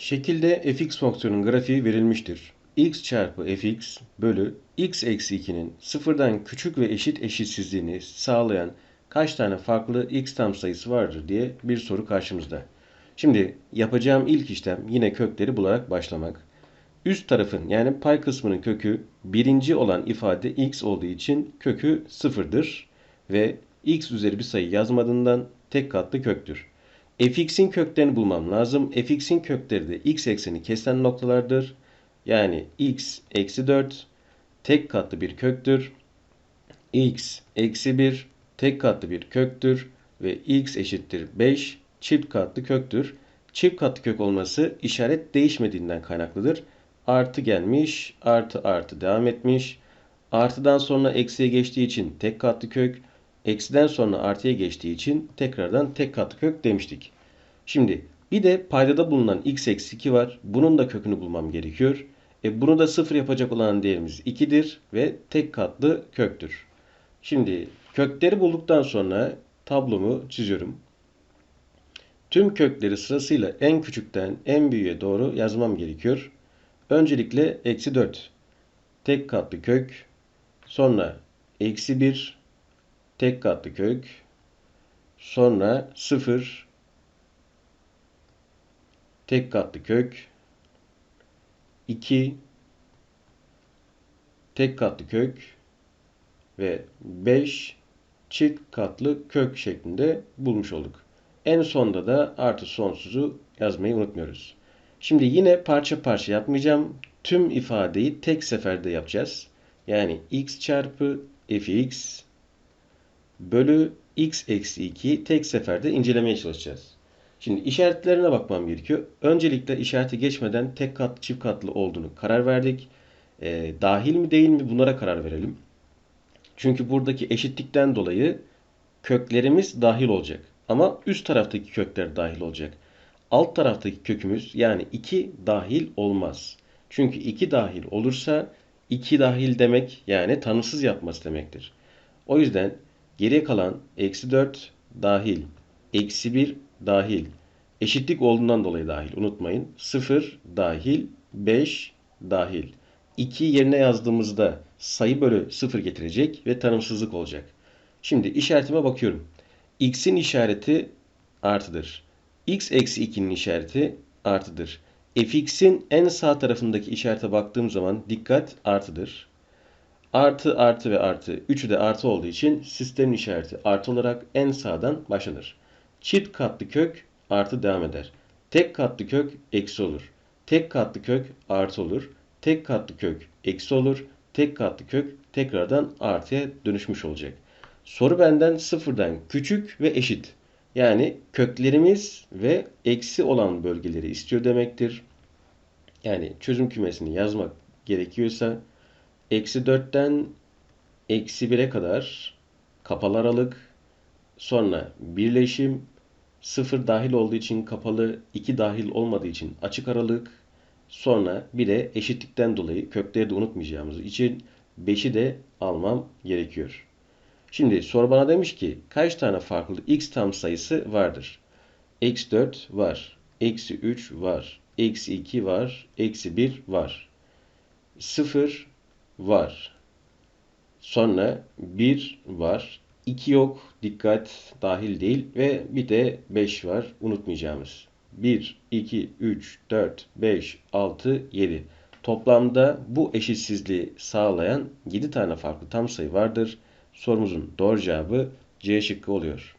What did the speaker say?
Şekilde fx fonksiyonun grafiği verilmiştir. x çarpı fx bölü x eksi 2'nin sıfırdan küçük ve eşit eşitsizliğini sağlayan kaç tane farklı x tam sayısı vardır diye bir soru karşımızda. Şimdi yapacağım ilk işlem yine kökleri bularak başlamak. Üst tarafın yani pay kısmının kökü birinci olan ifade x olduğu için kökü sıfırdır ve x üzeri bir sayı yazmadığından tek katlı köktür fx'in köklerini bulmam lazım. fx'in kökleri de x ekseni kesen noktalardır. Yani x eksi 4 tek katlı bir köktür. x eksi 1 tek katlı bir köktür. Ve x eşittir 5 çift katlı köktür. Çift katlı kök olması işaret değişmediğinden kaynaklıdır. Artı gelmiş, artı artı devam etmiş. Artıdan sonra eksiye geçtiği için tek katlı kök. Eksiden sonra artıya geçtiği için tekrardan tek katlı kök demiştik. Şimdi bir de paydada bulunan x eksi 2 var. Bunun da kökünü bulmam gerekiyor. E bunu da sıfır yapacak olan değerimiz 2'dir ve tek katlı köktür. Şimdi kökleri bulduktan sonra tablomu çiziyorum. Tüm kökleri sırasıyla en küçükten en büyüğe doğru yazmam gerekiyor. Öncelikle eksi 4 tek katlı kök sonra eksi 1 tek katlı kök, sonra 0 tek katlı kök, 2 tek katlı kök ve 5 çift katlı kök şeklinde bulmuş olduk. En sonda da artı sonsuzu yazmayı unutmuyoruz. Şimdi yine parça parça yapmayacağım. Tüm ifadeyi tek seferde yapacağız. Yani x çarpı fx bölü x eksi 2'yi tek seferde incelemeye çalışacağız. Şimdi işaretlerine bakmam gerekiyor. Öncelikle işareti geçmeden tek katlı çift katlı olduğunu karar verdik. E, dahil mi değil mi bunlara karar verelim. Çünkü buradaki eşitlikten dolayı köklerimiz dahil olacak. Ama üst taraftaki kökler dahil olacak. Alt taraftaki kökümüz yani 2 dahil olmaz. Çünkü 2 dahil olursa 2 dahil demek yani tanımsız yapması demektir. O yüzden Geriye kalan eksi 4 dahil, eksi 1 dahil, eşitlik olduğundan dolayı dahil unutmayın. 0 dahil, 5 dahil. 2 yerine yazdığımızda sayı bölü 0 getirecek ve tanımsızlık olacak. Şimdi işaretime bakıyorum. x'in işareti artıdır. x eksi 2'nin işareti artıdır. fx'in en sağ tarafındaki işarete baktığım zaman dikkat artıdır. Artı artı ve artı. Üçü de artı olduğu için sistemin işareti artı olarak en sağdan başlanır. Çift katlı kök artı devam eder. Tek katlı kök eksi olur. Tek katlı kök artı olur. Tek katlı kök eksi olur. Tek katlı kök tekrardan artıya dönüşmüş olacak. Soru benden sıfırdan küçük ve eşit. Yani köklerimiz ve eksi olan bölgeleri istiyor demektir. Yani çözüm kümesini yazmak gerekiyorsa Eksi 4'ten eksi 1'e kadar kapalı aralık. Sonra birleşim 0 dahil olduğu için kapalı, 2 dahil olmadığı için açık aralık. Sonra bir de eşitlikten dolayı kökleri de unutmayacağımız için 5'i de almam gerekiyor. Şimdi soru bana demiş ki kaç tane farklı x tam sayısı vardır? Eksi 4 var. Eksi 3 var. Eksi 2 var. Eksi 1 var. 0 var. Sonra 1 var. 2 yok. Dikkat dahil değil. Ve bir de 5 var. Unutmayacağımız. 1, 2, 3, 4, 5, 6, 7. Toplamda bu eşitsizliği sağlayan 7 tane farklı tam sayı vardır. Sorumuzun doğru cevabı C şıkkı oluyor.